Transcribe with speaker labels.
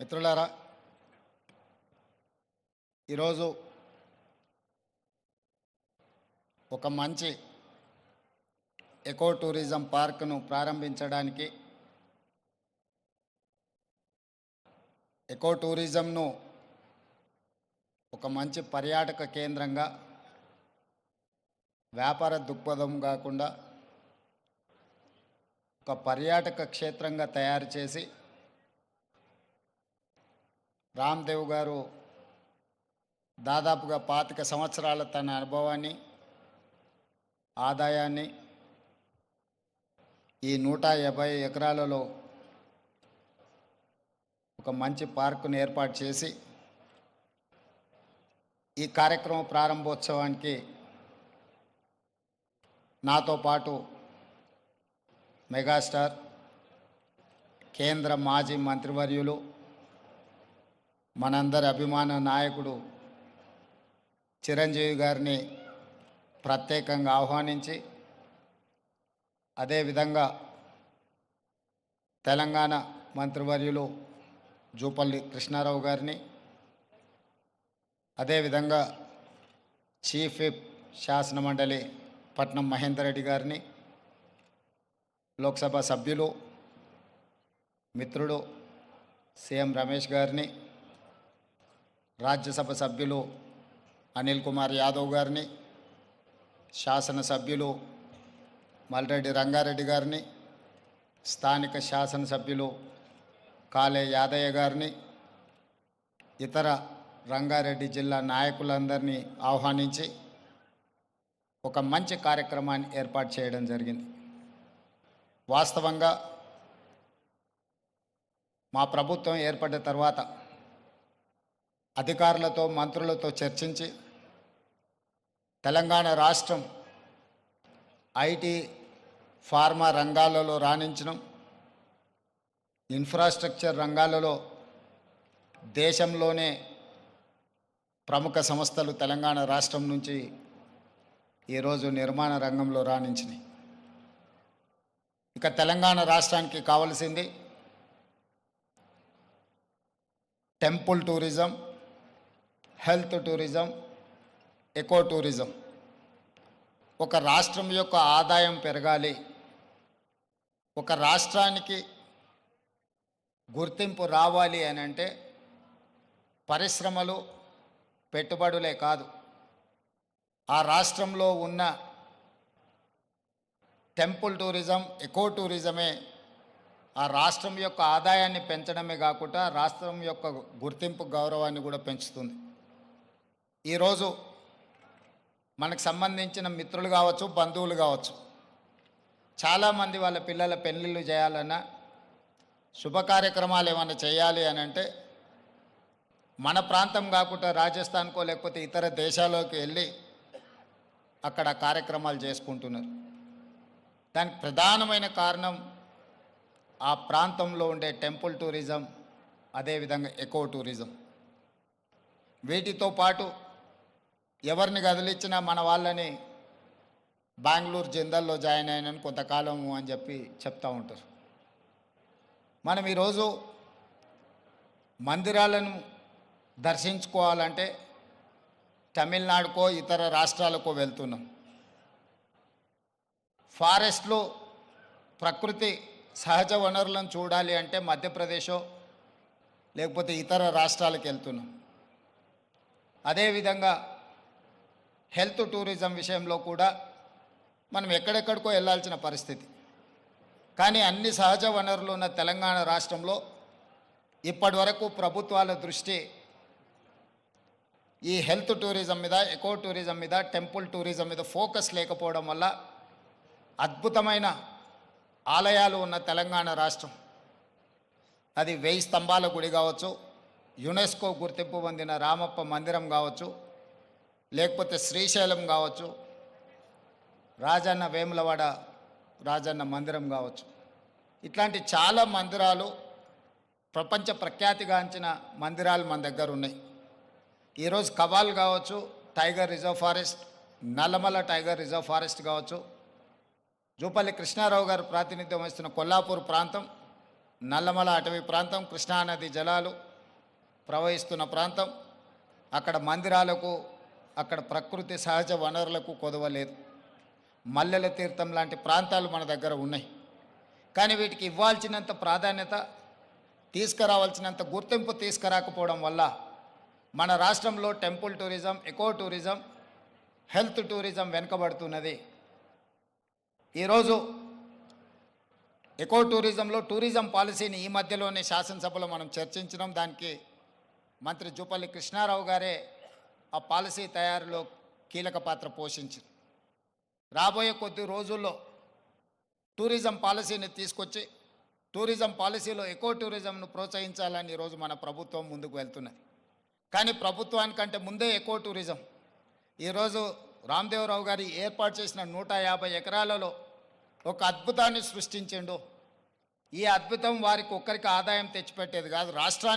Speaker 1: మిత్రులారా ఈరోజు ఒక మంచి ఎకో టూరిజం పార్క్ను ప్రారంభించడానికి ఎకో టూరిజంను ఒక మంచి పర్యాటక కేంద్రంగా వ్యాపార దృక్పథం కాకుండా ఒక పర్యాటక క్షేత్రంగా తయారు చేసి రామ్దేవ్ గారు దాదాపుగా పాతిక సంవత్సరాల తన అనుభవాన్ని ఆదాయాన్ని ఈ నూట యాభై ఎకరాలలో ఒక మంచి పార్కును ఏర్పాటు చేసి ఈ కార్యక్రమం ప్రారంభోత్సవానికి నాతో పాటు మెగాస్టార్ కేంద్ర మాజీ మంత్రివర్యులు మనందరి అభిమాన నాయకుడు చిరంజీవి గారిని ప్రత్యేకంగా ఆహ్వానించి అదేవిధంగా తెలంగాణ మంత్రివర్యులు జూపల్లి కృష్ణారావు గారిని అదేవిధంగా చీఫ్ విప్ శాసన మండలి పట్నం మహేందర్ రెడ్డి గారిని లోక్సభ సభ్యులు మిత్రుడు సీఎం రమేష్ గారిని రాజ్యసభ సభ్యులు అనిల్ కుమార్ యాదవ్ గారిని శాసనసభ్యులు మల్రెడ్డి రంగారెడ్డి గారిని స్థానిక శాసనసభ్యులు కాలే యాదయ్య గారిని ఇతర రంగారెడ్డి జిల్లా నాయకులందరినీ ఆహ్వానించి ఒక మంచి కార్యక్రమాన్ని ఏర్పాటు చేయడం జరిగింది. వాస్తవంగా మా ప్రభుత్వం ఏర్పడిన తర్వాత అధికారులతో మంత్రులతో చర్చించి తెలంగాణ రాష్ట్రం ఐటీ ఫార్మా రంగాలలో రాణించడం ఇన్ఫ్రాస్ట్రక్చర్ రంగాలలో దేశంలోనే ప్రముఖ సంస్థలు తెలంగాణ రాష్ట్రం నుంచి ఈరోజు నిర్మాణ రంగంలో రాణించినాయి. ఇక తెలంగాణ రాష్ట్రానికి కావలసింది temple tourism health tourism eco tourism. ఒక రాష్ట్రం యొక్క ఆదాయం పెరగాలి. ఒక రాష్ట్రానికి గుర్తింపు రావాలి అని అంటే పరిశ్రమలు పెట్టుబడులే కాదు. ఆ రాష్ట్రంలో ఉన్న టెంపుల్ టూరిజం ఎకో టూరిజమే ఆ రాష్ట్రం యొక్క ఆదాయాన్ని పెంచడమే కాకుండా రాష్ట్రం యొక్క గుర్తింపు గౌరవాన్ని కూడా పెంచుతుంది. ఈరోజు మనకు సంబంధించిన మిత్రులు కావచ్చు బంధువులు కావచ్చు చాలామంది వాళ్ళ పిల్లల పెళ్ళిళ్ళు చేయాలన్నా శుభ కార్యక్రమాలు ఏమైనా చేయాలి అని అంటే మన ప్రాంతం కాకుండా రాజస్థాన్కో లేకపోతే ఇతర దేశాల్లోకి వెళ్ళి అక్కడ కార్యక్రమాలు చేసుకుంటున్నారు. దానికి ప్రధానమైన కారణం ఆ ప్రాంతంలో ఉండే టెంపుల్ టూరిజం అదేవిధంగా ఎకో టూరిజం. వీటితో పాటు ఎవరిని కదిలిచ్చినా మన వాళ్ళని బెంగళూరు జిందల్లో జాయిన్ అయినని కొంతకాలము అని చెప్పి చెప్తూ ఉంటారు. మనం ఈరోజు మందిరాలను దర్శించుకోవాలంటే తమిళనాడుకో ఇతర రాష్ట్రాలకో వెళ్తున్నాం. ఫారెస్ట్లో ప్రకృతి సహజ వనరులను చూడాలి అంటే మధ్యప్రదేశో లేకపోతే ఇతర రాష్ట్రాలకు వెళ్తున్నాం. అదేవిధంగా హెల్త్ టూరిజం విషయంలో కూడా మనం ఎక్కడెక్కడికో వెళ్ళాల్సిన పరిస్థితి. కానీ అన్ని సహజ వనరులు ఉన్న తెలంగాణ రాష్ట్రంలో ఇప్పటి వరకు ప్రభుత్వాల దృష్టి ఈ హెల్త్ టూరిజం మీద ఎకో టూరిజం మీద టెంపుల్ టూరిజం మీద ఫోకస్ లేకపోవడం వల్ల అద్భుతమైన ఆలయాలు ఉన్న తెలంగాణ రాష్ట్రం. అది వెయ్యి స్తంభాల గుడి కావచ్చు యునెస్కో గుర్తింపు పొందిన రామప్ప మందిరం కావచ్చు లేకపోతే శ్రీశైలం కావచ్చు రాజన్న వేములవాడ రాజన్న మందిరం కావచ్చు. ఇట్లాంటి చాలా మందిరాలు ప్రపంచ ప్రఖ్యాతిగాంచిన మందిరాలు మన దగ్గర ఉన్నాయి. ఈరోజు కవాల్ కావచ్చు tiger reserve forest Nallamala tiger reserve forest కావచ్చు జూపల్లి కృష్ణారావు గారు ప్రాతినిధ్యం వహిస్తున్న కొల్లాపూర్ ప్రాంతం నల్లమల అటవీ ప్రాంతం కృష్ణానది జలాలు ప్రవహిస్తున్న ప్రాంతం అక్కడ మందిరాలకు అక్కడ ప్రకృతి సహజ వనరులకు కొదవలేదు. మల్లెల తీర్థం లాంటి ప్రాంతాలు మన దగ్గర ఉన్నాయి. కానీ వీటికి ఇవ్వాల్సినంత ప్రాధాన్యత తీసుకురావాల్సినంత గుర్తింపు తీసుకురాకపోవడం వల్ల మన రాష్ట్రంలో temple tourism eco tourism health tourism వెనుకబడుతున్నది. ఈరోజు ఎకో టూరిజంలో టూరిజం పాలసీని ఈ మధ్యలోనే శాసనసభలో మనం చర్చించడం దానికి మంత్రి జూపల్లి కృష్ణారావు గారే ఆ పాలసీ తయారీలో కీలక పాత్ర పోషించింది. రాబోయే కొద్ది రోజుల్లో టూరిజం పాలసీని తీసుకొచ్చి టూరిజం పాలసీలో ఎకో టూరిజంను ప్రోత్సహించాలని ఈరోజు మన ప్రభుత్వం ముందుకు వెళ్తున్నది. కానీ ప్రభుత్వానికంటే ముందే ఎకో టూరిజం. ఈరోజు రామ్దేవరావు గారి ఏర్పాటు చేసిన నూట యాభై ఎకరాలలో ఒక అద్భుతాన్ని సృష్టించిండు. ఈ అద్భుతం వారికి ఒక్కరికి ఆదాయం తెచ్చిపెట్టేది కాదు రాష్ట్రానికి